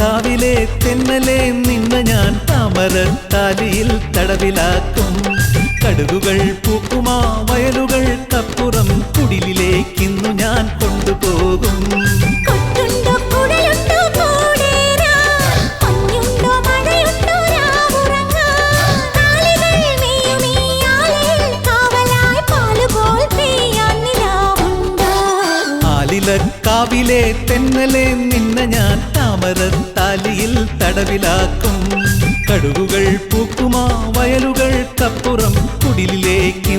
കാവിലെ തെന്നലെ നിന്ന ഞാൻ താമരൻ താലിയിൽ തടവിലാക്കും. കടുകുകൾ പൂക്കുമാ വയലുകൾ ആലിലക്കാവിലെ തെന്നലെ നിന്ന ഞാൻ താമരത്താലിയിൽ തടവിലാക്കും. കടുകുകൾ പൂക്കുമാ വയലുകൾ വയലുകൾക്കപ്പുറം കുടിലിലേക്കിന്നു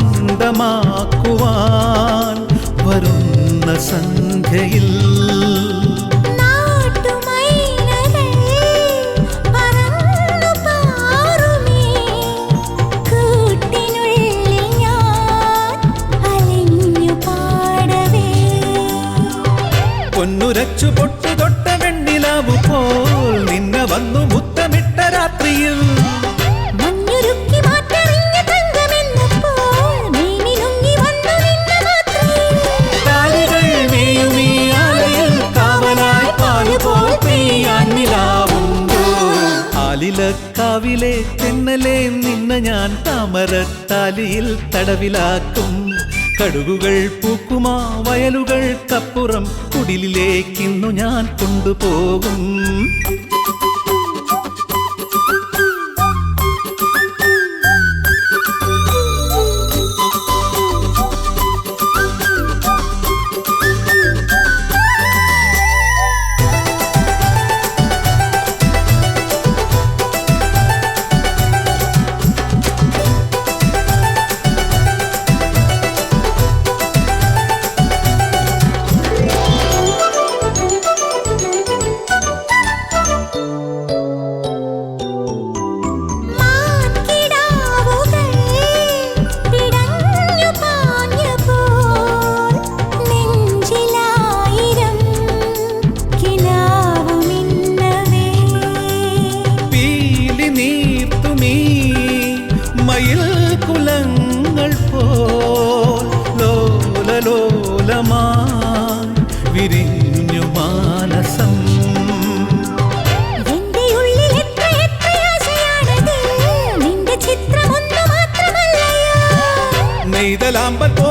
സ്വന്തമാക്കുവാൻ വരുന്ന പൊന്നുരച്ചു പൊട്ടു തൊട്ട വെണ്ണിലാവു പോൽ നിന്നെ വന്നു മുത്തമിട്ട രാത്രിയിൽ. ആലിലക്കാവിലെ തെന്നലെ നിന്ന ഞാൻ താമരത്താലിയിൽ തടവിലാക്കും. കടുകുകൾ പൂക്കുമാ വയലുകൾക്കപ്പുറം കുടിലിലേക്കിന്നു ഞാൻ കൊണ്ടുപോകും.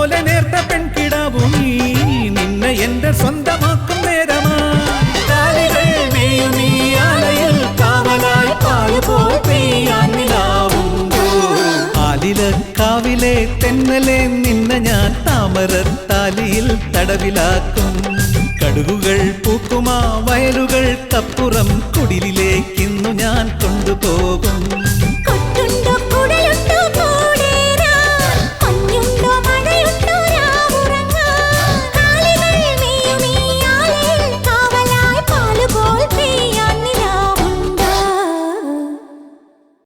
പോലെ നേർത്ത പെൺകിടാവും നീ. നിന്നെ എന്റെ സ്വന്തമാക്കും നേരമാ. ആലിലക്കാവിലെ തെന്നലെ നിന്നെ ഞാൻ താമരത്താലിയിൽ തടവിലാക്കും. കടുകുകൾ പൂക്കുമാ വയലുകൾക്കപ്പുറം കുടിലിലേക്കിന്നു ഞാൻ കൊണ്ടുപോകും.